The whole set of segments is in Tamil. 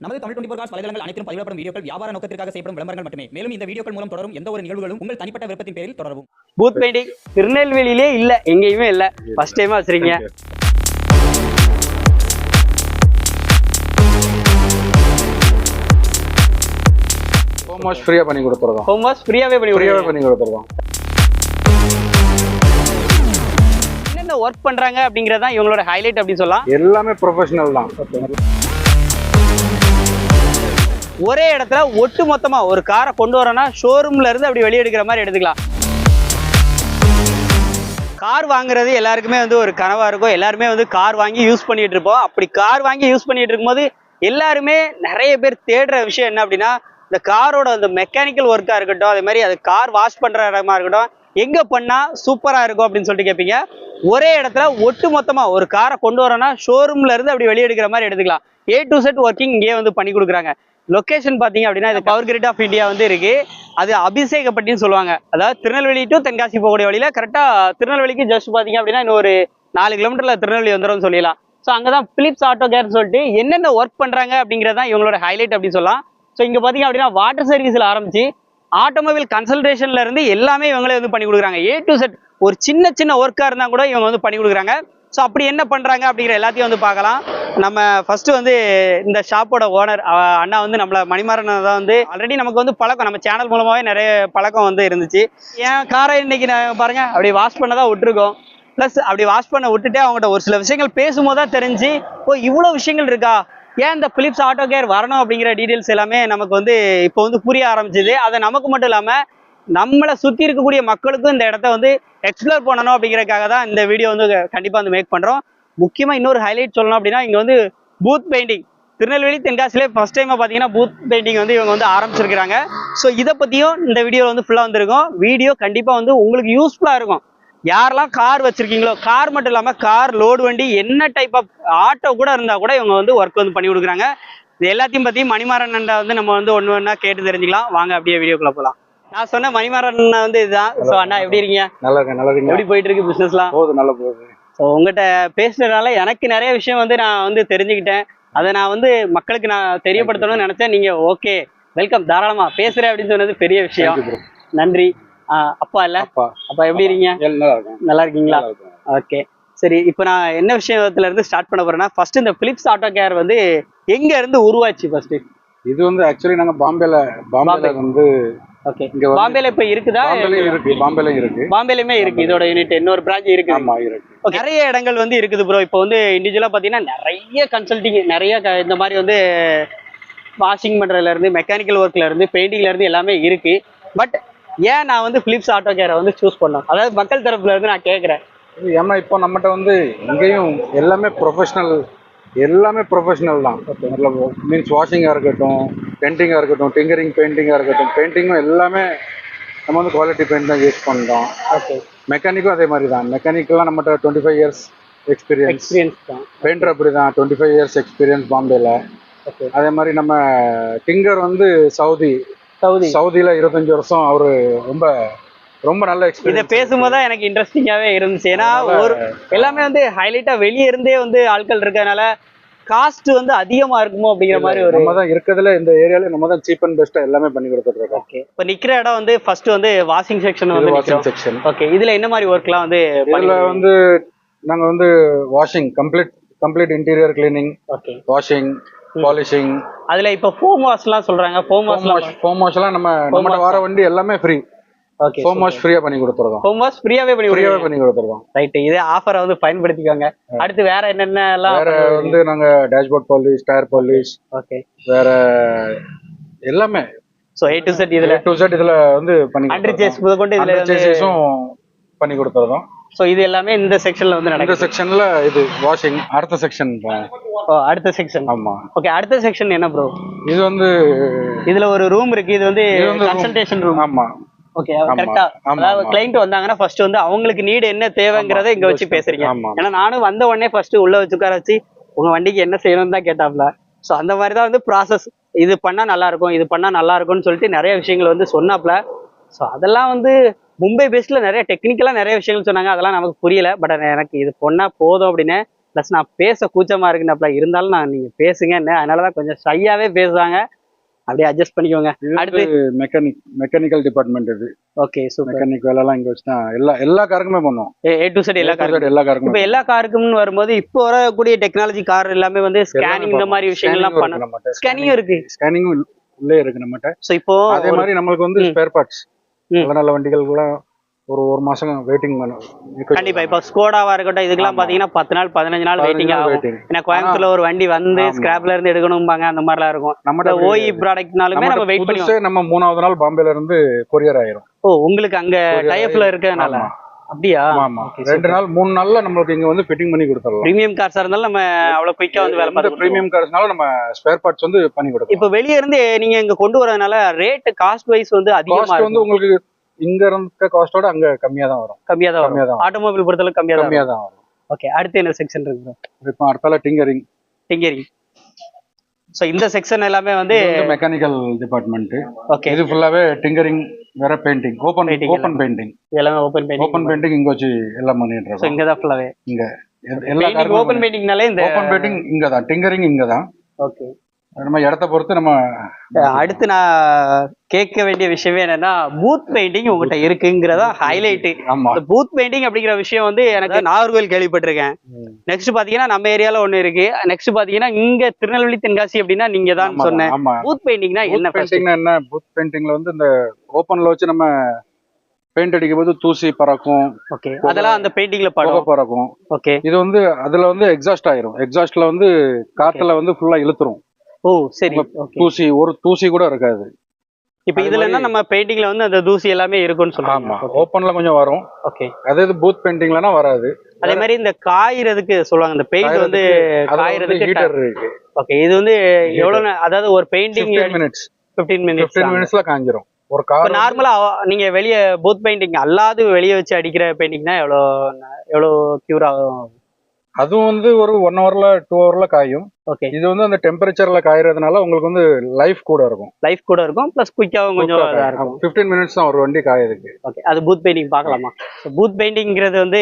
நமது தமிழ் டுவெண்டி காஸ் வலைதளங்கள் அனைத்தும் பதிவிடப்படும் வீடியோக்கள் வியாபார நோக்கத்திற்காக செய்யப்படும் விளம்பரங்கள் மட்டுமே. மேலும் இந்த வீடியோக்கள் மூலம் தொடரும் எந்த ஒரு நிகழ்வுகளும் உங்கள் தனிப்பட்ட விருப்பத்தின் பேரில் தொடரவும். பூத் பெயிண்டிங் திருநெல்வேலியிலே இல்ல எங்கேயுமே இல்ல. ஃபர்ஸ்ட் டைமா வச்சிருக்கீங்க. ஹோம் வாஷ் ஃப்ரீயா பண்ணி கொடுத்துருக்கோம் ஹோம் வாஷ் ஃப்ரீயாவே பண்ணி ஃப்ரீயாவே. பண்ணி கொடுத்துருக்கோம் என்னென்ன ஒர்க் பண்றாங்க அப்படிங்கறதான் இவங்களோட ஹைலைட் அப்படின்னு சொல்லலாம். எல்லாமே ப்ரொஃபஷனல் தான். ஒரே இடத்துல ஒட்டு மொத்தமாக ஒரு காரை கொண்டு வரோன்னா ஷோரூம்ல இருந்து அப்படி வெளியெடுக்கிற மாதிரி எடுத்துக்கலாம். கார் வாங்குறது எல்லாருக்குமே வந்து ஒரு கனவாக இருக்கும். எல்லாருமே வந்து கார் வாங்கி யூஸ் பண்ணிட்டு இருப்போம். அப்படி கார் வாங்கி யூஸ் பண்ணிட்டு இருக்கும்போது எல்லாருமே நிறைய பேர் தேடுற விஷயம் என்ன அப்படின்னா இந்த காரோட அந்த மெக்கானிக்கல் ஒர்க்காக இருக்கட்டும் அதே மாதிரி அது கார் வாஷ் பண்ணுற இடமா இருக்கட்டும் எங்கே பண்ணால் சூப்பராக இருக்கும் அப்படின்னு சொல்லிட்டு கேட்பீங்க ஒரே இடத்துல ஒட்டு மொத்தமாக ஒரு காரை கொண்டு வரோன்னா ஷோரூம்ல இருந்து அப்படி வெளியே எடுக்கிற மாதிரி எடுத்துக்கலாம். ஏ டு செட் ஒர்க்கிங் இங்கேயே வந்து பண்ணி கொடுக்குறாங்க. லொக்கேஷன் பார்த்தீங்க அப்படின்னா இது பவர் கிரிட் ஆஃப் இந்தியா வந்து இருக்கு. அது அபிஷேகப்பட்டின்னு சொல்லுவாங்க. அதாவது திருநெல்வேலி டு தென்காசி போகக்கூடிய வழியில கரெக்டாக திருநெல்வேலிக்கு ஜஸ்ட் பார்த்தீங்க அப்படின்னா இன்னும் ஒரு நாலு கிலோமீட்டர்ல திருநெல்வேலி வந்துடும் சொல்லலாம் ஸோ அங்கதான் பிலிப்ஸ் ஆட்டோ கேர்னு சொல்லிட்டு என்னென்ன ஒர்க் பண்ணுறாங்க அப்படிங்கிறது தான் இவங்களோட ஹைலைட் அப்படின்னு சொல்லலாம். ஸோ இங்கே பார்த்தீங்க அப்படின்னா வாட்டர் சர்வீஸில் ஆரம்பிச்சு ஆட்டோமொபைல் கன்சல்டேஷன்ல இருந்து எல்லாமே இவங்களே வந்து பண்ணி கொடுக்குறாங்க. ஏ டு செட் ஒரு சின்ன சின்ன ஒர்க்காக இருந்தால் கூட இவங்க வந்து பண்ணி கொடுக்குறாங்க. ஸோ அப்படி என்ன பண்ணுறாங்க அப்படிங்கிற எல்லாத்தையும் வந்து பார்க்கலாம். நம்ம ஃபர்ஸ்ட் வந்து இந்த ஷாப்போட ஓனர் அண்ணா வந்து நம்மள மணிமாறன் தான் வந்து ஆல்ரெடி நமக்கு வந்து பழக்கம். நம்ம சேனல் மூலமாகவே நிறைய பழக்கம் வந்து இருந்துச்சு. என் காரை இன்னைக்கு நான் பாருங்க அப்படி வாஷ் பண்ண தான் விட்டுருக்கோம். ப்ளஸ் அப்படி வாஷ் பண்ண விட்டுட்டே அவங்ககிட்ட ஒரு சில விஷயங்கள் பேசும்போது தான் தெரிஞ்சு ஓ இவ்வளோ விஷயங்கள் இருக்கா? ஏன் இந்த பிலிப்ஸ் ஆட்டோ கேர் வரணும் அப்படிங்கிற டீட்டெயில்ஸ் எல்லாமே நமக்கு வந்து இப்போ வந்து புரிய ஆரம்பிச்சது. அதை நமக்கு மட்டும் இல்லாமல் நம்மளை சுற்றி இருக்கக்கூடிய மக்களுக்கும் இந்த இடத்த வந்து எக்ஸ்ப்ளோர் பண்ணணும் அப்படிங்கிறதுக்காக தான் இந்த வீடியோ வந்து கண்டிப்பாக வந்து மேக் பண்ணுறோம் முக்கியமாக இன்னொரு ஹைலைட் சொல்லணும் அப்படின்னா இங்கே வந்து பூத் பெயிண்டிங் திருநெல்வேலி தென்காசிலே ஃபர்ஸ்ட் டைமாக பார்த்தீங்கன்னா பூத் பெயிண்டிங் வந்து இவங்க வந்து ஆரம்பிச்சிருக்கிறாங்க. ஸோ இதை பற்றியும் இந்த வீடியோவில் வந்து ஃபுல்லாக வந்திருக்கும். வீடியோ கண்டிப்பாக வந்து உங்களுக்கு யூஸ்ஃபுல்லாக இருக்கும். யாரெல்லாம் கார் வச்சுருக்கீங்களோ கார் மட்டும் இல்லாமல் கார் லோடு வண்டி என்ன டைப் ஆஃப் ஆட்டோ கூட இருந்தால் கூட இவங்க வந்து ஒர்க் வந்து பண்ணி கொடுக்குறாங்க. இது எல்லாத்தையும் பற்றி மணிமாறன் அண்ணா வந்து நம்ம வந்து ஒன்று ஒன்றா கேட்டு தெரிஞ்சுக்கலாம். வாங்க அப்படியே வீடியோக்குள்ளே போகலாம் நான் சொன்ன மணிமாறன் அண்ணா வந்து இதுதான். ஸோ அண்ணா எப்படி இருக்கீங்க? நல்லா இருக்கு நல்லா இருக்கு எப்படி போயிட்டு இருக்கு பிசினஸ்லாம் போகுது நல்லா போகுது. ஸோ உங்ககிட்ட பேசுனதுனால எனக்கு நிறைய விஷயம் வந்து நான் வந்து தெரிஞ்சுக்கிட்டேன். அதை நான் வந்து மக்களுக்கு நான் தெரியப்படுத்தணும்னு நினைச்சேன். நீங்க ஓகே வெல்கம் தாராளமா பேசுறேன் அப்படின்னு சொன்னது பெரிய விஷயம். நன்றி. அப்பா இல்ல? அப்பா. எப்படி இருக்கீங்க? நல்லா இருக்கீங்களா. ஓகே சரி இப்போ நான் என்ன விஷயத்துல இருந்து ஸ்டார்ட் பண்ண போறேன்னா ஃபர்ஸ்ட் இந்த பிலிப்ஸ் ஆட்டோ கேர் வந்து எங்க இருந்து உருவாச்சு ஃபர்ஸ்ட் இது வந்து ஆக்சுவலி நாங்க பாம்பேல பாம்பேல பாம்பே. வந்து ஓகே. இங்க பாம்பேல இப்ப இருக்குதா? பாம்பேலயும் இருக்கு பாம்பேலயும் இருக்கு. பாம்பேலயுமே இருக்கு. இதோட யூனிட் இன்னொரு பிரான்ச் இருக்கு. ஆமா இருக்கு. நிறைய இடங்கள் வந்து இருக்குது ப்ரோ இப்போ வந்து இண்டிவிஜுவலாக பார்த்தீங்கன்னா நிறைய கன்சல்டிங் நிறைய இந்த மாதிரி வந்து வாஷிங் பண்ணுறதுல இருந்து மெக்கானிக்கல் ஒர்க்ல இருந்து பெயிண்டிங்ல இருந்து எல்லாமே இருக்கு. பட் ஏன் நான் வந்து பிலிப்ஸ் ஆட்டோ கேரை வந்து சூஸ் பண்ணோம்? அதாவது மக்கள் தரப்புல இருந்து நான் கேட்குறேன் ஏன்னா இப்போ நம்மகிட்ட வந்து இங்கேயும் எல்லாமே ப்ரொஃபஷனல் எல்லாமே ப்ரொஃபஷனல் தான். மீன்ஸ் வாஷிங்காக இருக்கட்டும் பெயிண்டிங்காக இருக்கட்டும் டிங்கரிங் பெயிண்டிங்காக இருக்கட்டும் பெயிண்டிங்கும் எல்லாமே நம்ம வந்து குவாலிட்டி பெயிண்ட் தான் யூஸ் பண்ணுறோம் ஓகே மெக்கானிக்கும் அதே மாதிரி தான். மெக்கானிக்கெலாம் நம்மகிட்ட twenty five years experience experience தான். பெயிண்டர் அப்படி தான். டுவெண்ட்டி ஃபைவ் இயர்ஸ் எக்ஸ்பீரியன்ஸ் பாம்பேல. ஓகே அதே மாதிரி நம்ம டிங்கர் வந்து சவுதி. சவுதி. சவுதியில் இருபத்தஞ்சு வருஷம் அவர் ரொம்ப ரொம்ப நல்ல இதை பேசும்போது தான் எனக்கு இன்ட்ரெஸ்டிங்காவே இருந்துச்சு. ஏன்னா ஒரு எல்லாமே வந்து ஹைலைட்டா வெளியே இருந்தே வந்து ஆட்கள் இருக்கறதுனால காஸ்ட் வந்து அதிகமா இருக்குமோ அப்படிங்கிற மாதிரி ஒரு நம்ம தான் இருக்கிறதுல இந்த ஏரியால நம்ம தான் சீப் அண்ட் பெஸ்ட்டாக எல்லாமே பண்ணி கொடுத்துட்டு இருக்கோம். ஓகே இப்போ நிக்கிற இடம் வந்து ஃபர்ஸ்ட் வந்து வாஷிங் செக்ஷன் வந்து வாஷிங் செக்ஷன் ஓகே இதுல என்ன மாதிரி ஒர்க்லாம் வந்து இதுல வந்து நாங்க வந்து washing complete complete interior cleaning okay washing polishing அதுல இப்ப ஃபோம் வாஷ்லாம் சொல்றாங்க. ஃபோம் வாஷ்லாம் வாஷ் ஃபோம் வாஷ் எல்லாம் நம்ம நம்மகிட்ட wash வர வண்டி எல்லாமே ஃப்ரீ ஓகே ஃபோம் வாஷ் ஃப்ரீயா பண்ணி கொடுத்துருக்கோம் ஃபோம் வாஷ் ஃப்ரீயாவே பண்ணி ஃப்ரீயாவே பண்ணி கொடுத்துருக்கோம் ரைட் இதே ஆஃபரை வந்து பயன்படுத்திக்கோங்க. அடுத்து வேற என்னென்ன எல்லாம் வேற வந்து நாங்க dashboard polish tyre polish okay வேற எல்லாமே. சோ ஏ டு செட் இதுல டு செட் இதுல வந்து பண்ணி அண்டர் சேஸ் இதுல சேஸும் பண்ணி கொடுத்துருக்கோம் சோ இது எல்லாமே இந்த செக்ஷன்ல வந்து இந்த நடக்குது. செக்ஷன்ல இது வாஷிங் அடுத்த செக்ஷன் ஓ அடுத்த செக்ஷன் ஆமா. ஓகே அடுத்த செக்ஷன் என்ன ப்ரோ இது வந்து இதுல ஒரு ரூம் இருக்கு. இது வந்து. கன்சல்டேஷன் ரூம் ஆமா. ஓகே கரெக்டா அதாவது. கிளைண்ட் வந்தாங்கன்னா ஃபர்ஸ்ட் வந்து அவங்களுக்கு நீடு என்ன தேவைங்கிறத இங்க வச்சு பேசுறீங்க. ஏன்னா நானும் வந்த உடனே ஃபர்ஸ்ட் உள்ள வச்சு உட்கார வச்சு உங்க வண்டிக்கு என்ன செய்யணும்னு தான் கேட்டாப்ல. சோ அந்த மாதிரி தான் வந்து ப்ராசஸ் இது பண்ணா நல்லா இருக்கும் இது பண்ணா நல்லா இருக்கும்னு சொல்லிட்டு நிறைய விஷயங்கள் வந்து சொன்னாப்ல. சோ அதெல்லாம் வந்து மும்பை பேஸ்ட்ல நிறைய டெக்னிக்கலா நிறைய விஷயங்கள் சொன்னாங்க. அதெல்லாம் நமக்கு புரியல. பட் எனக்கு இது பொண்ணா போதும் அப்படின்னு ப்ளஸ் நான் பேச கூச்சமா இருக்குனாப்ல. இருந்தாலும் நான் நீங்க பேசுங்க அதனாலதான் கொஞ்சம் ஷையாவே பேசுவாங்க அப்படியே அட்ஜஸ்ட் பண்ணிக்கோங்க. அடுத்து? மெக்கானிக் மெக்கானிக்கல் டிபார்ட்மெண்ட் இது. ஓகே சூப்பர் மெக்கானிக் வேலை எல்லாம் இங்க வச்சுதான் எல்லா எல்லா காருக்குமே பண்ணுவோம். ஏ டு செட் எல்லா காரும் எல்லா இப்போ காருக்குமே எல்லா காருக்கும்னு வரும்போது இப்போ வரக்கூடிய டெக்னாலஜி கார் எல்லாமே வந்து ஸ்கேனிங் இந்த மாதிரி விஷயங்கள்லாம் பண்ண ஸ்கேனிங்கும் இருக்கு. ஸ்கேனிங்கும் உள்ளே இருக்கு நம்மகிட்ட. ஸோ இப்போ அதே மாதிரி நம்மளுக்கு வந்து. Spare parts. நல்ல நல்ல வண்டிகளுக்குலாம் ஒரு ஒரு மாசம் வெயிட்டிங் பண்ணும் கண்டிப்பா. இப்போ ஸ்கோடாவா இருக்கட்டும் இதுக்கெல்லாம். பாத்தீங்கன்னா பத்து நாள் பதினஞ்சு நாள் வெயிட்டிங் ஆகும். ஏன்னா கோயம்புத்தூர்ல ஒரு வண்டி வந்து. ஸ்கிராப்ல இருந்து எடுக்கணும்பாங்க அந்த மாதிரிலாம் இருக்கும். இந்த ஓஇ ப்ராடக்ட்னாலுமே நம்ம வெயிட் புதுசே நம்ம மூணாவது நாள் பாம்பேல இருந்து கொரியர் ஆயிரும். ஓ உங்களுக்கு அங்க டைப்ல இருக்கறதுனால? ஆமா. அப்படியா? ஆமா ரெண்டு நாள் மூணு நாள்ல நம்மளுக்கு இங்க வந்து ஃபிட்டிங் பண்ணி கொடுத்துடலாம். பிரீமியம் கார்ஸா இருந்தாலும் நம்ம அவ்வளவு குயிக்கா வந்து வேலை பார்த்து பிரீமியம் கார்ஸ்னால நம்ம ஸ்பேர் பார்ட்ஸ் வந்து பண்ணி கொடுப்போம் இப்போ வெளிய இருந்து நீங்க இங்க கொண்டு வரதுனால ரேட் காஸ்ட் வைஸ் வந்து அதிகமா வந்து உங்களுக்கு இங்க இருக்க காஸ்டோட அங்க கம்மியா தான் வரும். கம்மியா தான் கம்மியா தான். ஆட்டோமொபைல் பொறுத்தளவுக்கு கம்மியா கம்மியா தான் வரும். ஓகே அடுத்து என்ன செக்ஷன் இருக்கு இப்போ அடுத்தால டிங்கரிங் டிங்கரிங் ஸோ இந்த செக்ஷன் எல்லாமே வந்து மெக்கானிக்கல் டிபார்ட்மெண்ட் ஓகே இது ஃபுல்லாவே டிங்கரிங் வேற பெயிண்டிங் ஓபன் ஓபன் பெயிண்டிங் எல்லாமே. ஓப்பன் பெயிண்டிங் ஓபன் பெயிண்டிங் இங்க வச்சு எல்லாம் பண்ணிட்டு இருக்கோம். இங்க தான் ஃபுல்லாவே இங்க எல்லா ஓப்பன் பெயிண்டிங்னாலே இந்த ஓபன் பெயிண்டிங் இங்க தான் டிங்கரிங் இங்க தான் ஓகே நம்ம இடத்த பொறுத்து நம்ம அடுத்து நான் கேட்க வேண்டிய விஷயமே என்னன்னா பூத் பெயிண்டிங் உங்ககிட்ட இருக்குங்கிறதா ஹைலைட் பூத் பெயிண்டிங் அப்படிங்கிற விஷயம் வந்து எனக்கு நாகர்கோவில் கேள்விப்பட்டிருக்கேன். நெக்ஸ்ட் பாத்தீங்கன்னா நம்ம ஏரியால ஒண்ணு இருக்கு. நெக்ஸ்ட் பாத்தீங்கன்னா இங்க திருநெல்வேலி தென்காசி அப்படின்னா நீங்க தான் சொன்னேன். பூத் பெயிண்டிங்னா என்ன பூத் பெயிண்டிங்னா என்ன? பூத் பெயிண்டிங்ல வந்து இந்த ஓப்பன்ல வச்சு நம்ம பெயிண்ட் அடிக்கும் போது தூசி பறக்கும். ஓகே அதெல்லாம் அந்த பெயிண்டிங்ல படம். பறக்கும். ஓகே இது வந்து அதுல வந்து எக்ஸாஸ்ட் ஆயிரும். எக்ஸாஸ்ட்ல வந்து காத்துல வந்து ஃபுல்லா இழுத்துரும். ஓ சரி தூசி ஒரு தூசி கூட இருக்காது. இப்போ அது இதுல என்ன மாதிரி- நம்ம பெயிண்டிங்ல வந்து அந்த தூசி எல்லாமே இருக்கும்னு ஆமா சொல்றாங்க ஓப்பன்ல கொஞ்சம் வரும். ஓகே அதே இது பூத் பெயிண்டிங்லனா வராது. அதே மாதிரி இந்த காயறதுக்கு சொல்லுவாங்க இந்த பெயிண்ட் வந்து காயறதுக்கு ஹீட்டர் இருக்கு. ஓகே இது வந்து எவ்வளவு அதாவது ஒரு பெயிண்டிங் 15 மினிட்ஸ் 15 மினிட்ஸ் 15 மினிட்ஸ்ல காஞ்சிரும். ஒரு கார் நார்மலா நீங்க வெளிய பூத் பெயிண்டிங் அல்லாது வெளிய வச்சு அடிக்கிற பெயிண்டிங்னா எவ்வளோ எவ்வளோ கியூர் ஆகும்? அதுவும் வந்து ஒரு ஒன் ஹவர்ல டூ ஹவர்ல காயும். ஓகே இது வந்து அந்த டெம்பரேச்சர்ல காயறதுனால உங்களுக்கு வந்து லைஃப் கூட இருக்கும். லைஃப் கூட இருக்கும் ப்ளஸ் குயிக்காகவும் கொஞ்சம் இருக்கும். 15 மினிட்ஸ் தான் ஒரு வண்டி காயதுக்கு ஓகே அது பூத் பெயிண்டிங் பார்க்கலாமா? பூத் பெயிண்டிங்கிறது வந்து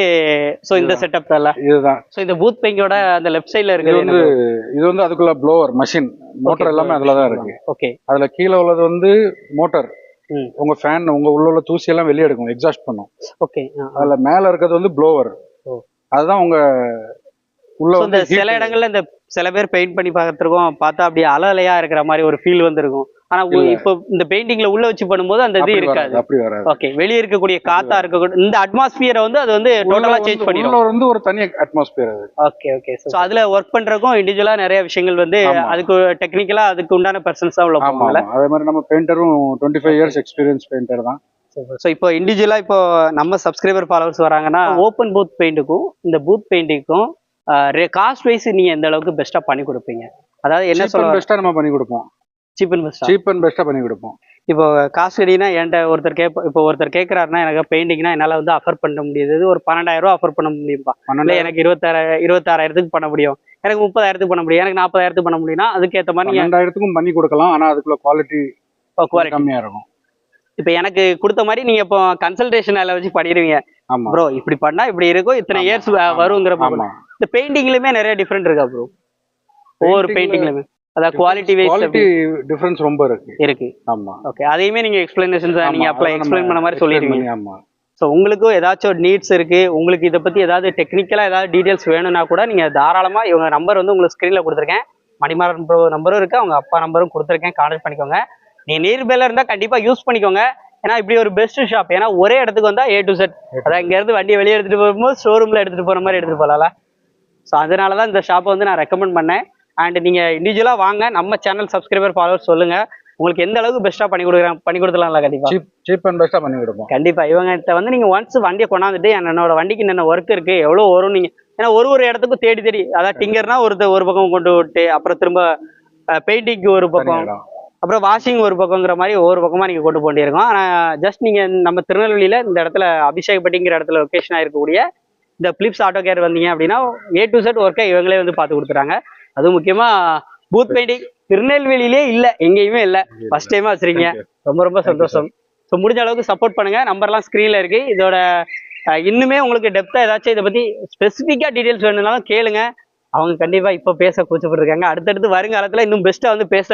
ஸோ இந்த செட்டப் தான் இதுதான். ஸோ இந்த பூத் பெயிண்டோட அந்த லெஃப்ட் சைடில் இது இருக்குது வந்து இது வந்து அதுக்குள்ள ப்ளோவர் மஷின் மோட்டர் எல்லாமே அதுல தான் இருக்கு. ஓகே அதுல கீழே உள்ளது வந்து மோட்டர். உங்க ஃபேன் உங்க உள்ள உள்ள தூசி எல்லாம் வெளியே எடுக்கும் எக்ஸாஸ்ட் பண்ணும். ஓகே அதுல மேல இருக்கிறது வந்து ப்ளோவர். அதுதான் உங்க உள்ள சில இடங்கள்ல இந்த சில பேர் பெயிண்ட் பண்ணி பார்த்துருக்கோம் பார்த்தா அப்படியே அலையா இருக்கிற மாதிரி ஒரு ஃபீல் வந்திருக்கும். ஆனா. இப்போ இந்த பெயிண்டிங்ல உள்ள வச்சு பண்ணும்போது அந்த இது இருக்காது. ஓகே வெளிய இருக்கக்கூடிய காத்தா இருக்கக்கூடிய இந்த அட்மாஸ்பியரை வந்து அது வந்து டோட்டலா சேஞ்ச் பண்ணிடும் வந்து ஒரு தனி அட்மாஸ்பியர் அது. ஓகே ஓகே ஸோ அதுல ஒர்க் பண்றதுக்கும் இண்டிவிஜுவலா நிறைய விஷயங்கள் வந்து. அதுக்கு டெக்னிக்கலா அதுக்கு உண்டான பர்சன்ஸ் தான் உள்ள ஆமா. அதே மாதிரி நம்ம பெயிண்டரும் twenty five years experience painter தான். ஸோ இப்போ இண்டிவிஜுவலா இப்போ நம்ம சப்ஸ்கிரைபர் ஃபாலோவர்ஸ் வராங்கன்னா ஓப்பன் பூத் பெயிண்ட்டுக்கும் இந்த பூத் பெயிண்டிங்க்கும் காஸ்ட் வைஸ் நீங்க எந்த அளவுக்கு பெஸ்டா பண்ணி கொடுப்பீங்க? அதாவது என்ன சொல்ல அண்ட் பெஸ்டா நம்ம பண்ணி கொடுப்போம். சீப் அண்ட் பெஸ்டா சீப் அண்ட் பெஸ்டா பண்ணி கொடுப்போம். இப்போ காசு அடினா என்கிட்ட ஒருத்தர் கேட்ப இப்போ ஒருத்தர் கேட்குறாருன்னா எனக்கு பெயிண்டிங்னா என்னால் வந்து அஃபர் பண்ண முடியாது. ஒரு பன்னெண்டாயிரம் ரூபா அஃபர் பண்ண முடியும்பா? இல்லை எனக்கு இருபத்தாறு இருபத்தாறாயிரத்துக்கு பண்ண முடியும். எனக்கு முப்பதாயிரத்துக்கு பண்ண முடியும். எனக்கு நாற்பதாயிரத்துக்கு பண்ண முடியும்னா அதுக்கேற்ற மாதிரி நீங்கள் பன்னெண்டாயிரத்துக்கும் பண்ணி கொடுக்கலாம். ஆனா அதுக்குள்ள குவாலிட்டி குவாலிட்டி கம்மியா இருக்கும். இப்போ எனக்கு கொடுத்த மாதிரி நீங்கள் இப்போ கன்சல்டேஷன் அதில் வச்சு பண்ணிடுவீங்க. ப்ரோ இப்படி பண்ணா இப்படி இருக்கும். இத்தனை இயர்ஸ் வருங்கிற இந்த பெயிண்டிங்லயுமே நிறைய டிஃப்ரெண்ட் இருக்கா ப்ரோ ஒவ்வொரு பெயிண்டிங்லயுமே அதாவது குவாலிட்டி வைஸ் குவாலிட்டி டிஃபரன்ஸ் ரொம்ப இருக்கு. இருக்கு. ஆமா. ஓகே அதையுமே நீங்க எக்ஸ்பிளனேஷன் நீங்க அப்ளை எக்ஸ்பிளைன் பண்ண மாதிரி பண்ணி, ஆமா. ஸோ உங்களுக்கும் ஏதாச்சும் நீட்ஸ் இருக்கு உங்களுக்கு இதை பத்தி ஏதாவது டெக்னிக்கலா ஏதாவது டீடைல்ஸ் வேணும்னா கூட நீங்க தாராளமா இவங்க நம்பர் வந்து உங்களுக்கு ஸ்க்ரீன்ல கொடுத்துருக்கேன். மணிமாறன் ப்ரோ நம்பரும் இருக்கு அவங்க அப்பா நம்பரும் கொடுத்துருக்கேன். கான்டாக்ட் பண்ணிக்கோங்க. நீங்க நியர்பைல இருந்தா கண்டிப்பா யூஸ் பண்ணிக்கோங்க. ஏன்னா இப்படி ஒரு பெஸ்ட் ஷாப் ஏன்னா ஒரே இடத்துக்கு வந்தா ஏ டு செட் அதான் இங்க இருந்து வண்டியை வெளியே எடுத்துட்டு போகும்போது ஷோரூம்ல எடுத்துட்டு போற மாதிரி எடுத்துட்டு போகலாம்ல ஸோ அதனால தான் இந்த ஷாப்பை வந்து நான் ரெக்கமெண்ட் பண்ணேன். அண்ட் நீங்க இண்டிவிஜுவலா வாங்க. நம்ம சேனல் சப்ஸ்கிரைபர் ஃபாலோவர் சொல்லுங்க. உங்களுக்கு எந்த அளவுக்கு பெஸ்ட்டா பண்ணி கொடுக்குறேன் பண்ணி கொடுத்துலாம்ல கண்டிப்பா. சீப் அண்ட் பெஸ்டா பண்ணி கொடுப்போம். கண்டிப்பா. இவங்ககிட்ட வந்து நீங்க ஒன்ஸ் வண்டியை கொண்டாந்துட்டு என்னோட வண்டிக்கு என்ன ஒர்க் இருக்கு எவ்வளவு வரும் நீங்க ஏன்னா ஒரு ஒரு இடத்துக்கும் தேடி தேடி அதாவது டிங்கர்னா ஒரு ஒரு பக்கம் கொண்டு விட்டு அப்புறம் திரும்ப பெயிண்டிங்க்கு ஒரு பக்கம். அப்புறம் வாஷிங் ஒரு பக்கங்கிற மாதிரி ஒவ்வொரு பக்கமா நீங்க கொண்டு போண்டிருக்கோம். ஆனா ஜஸ்ட் நீங்க நம்ம திருநெல்வேலியில இந்த இடத்துல அபிஷேகப்பட்டிங்கிற இடத்துல லொகேஷன் இருக்கக்கூடிய இந்த பிலிப்ஸ் ஆட்டோ கேர் வந்தீங்க அப்படின்னா ஏ டு செட் ஒர்க்கை இவங்களே வந்து பார்த்து கொடுத்துறாங்க. அதுவும் முக்கியமா பூத் பெயிண்டிங் திருநெல்வேலியிலே இல்ல எங்கேயுமே இல்ல. ஃபர்ஸ்ட் டைமா வச்சிருக்கீங்க. ரொம்ப ரொம்ப சந்தோஷம். ஸோ முடிஞ்ச அளவுக்கு சப்போர்ட் பண்ணுங்க. நம்பர்லாம் ஸ்க்ரீன்ல இருக்கு. இதோட இன்னுமே உங்களுக்கு டெப்தா ஏதாச்சும் இதை பத்தி ஸ்பெசிஃபிக்கா டீடைல்ஸ் வேணும்னாலும் கேளுங்க. அவங்க கண்டிப்பா இப்போ பேச கூச்சப்பட்டிருக்காங்க. அடுத்தடுத்து வருங்காலத்துல இன்னும் பெஸ்ட்டா வந்து பேச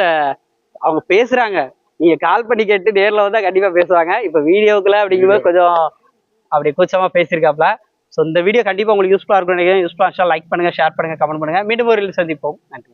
அவங்க பேசுறாங்க. நீங்க கால் பண்ணி கேட்டு நேர்ல வந்தா கண்டிப்பா பேசுவாங்க. இப்ப வீடியோக்குள்ள அப்படிங்கும்போது கொஞ்சம் அப்படி கூச்சமா பேசியிருக்காப்ல. ஸோ இந்த வீடியோ கண்டிப்பா உங்களுக்கு யூஸ்ஃபுல்லா இருக்கும் நினைக்கிறேன். யூஸ்ஃபுல்லா லைக் பண்ணுங்க ஷேர் பண்ணுங்க கமெண்ட் பண்ணுங்க. மீண்டும் ஒரு சந்திப்போம். நன்றி.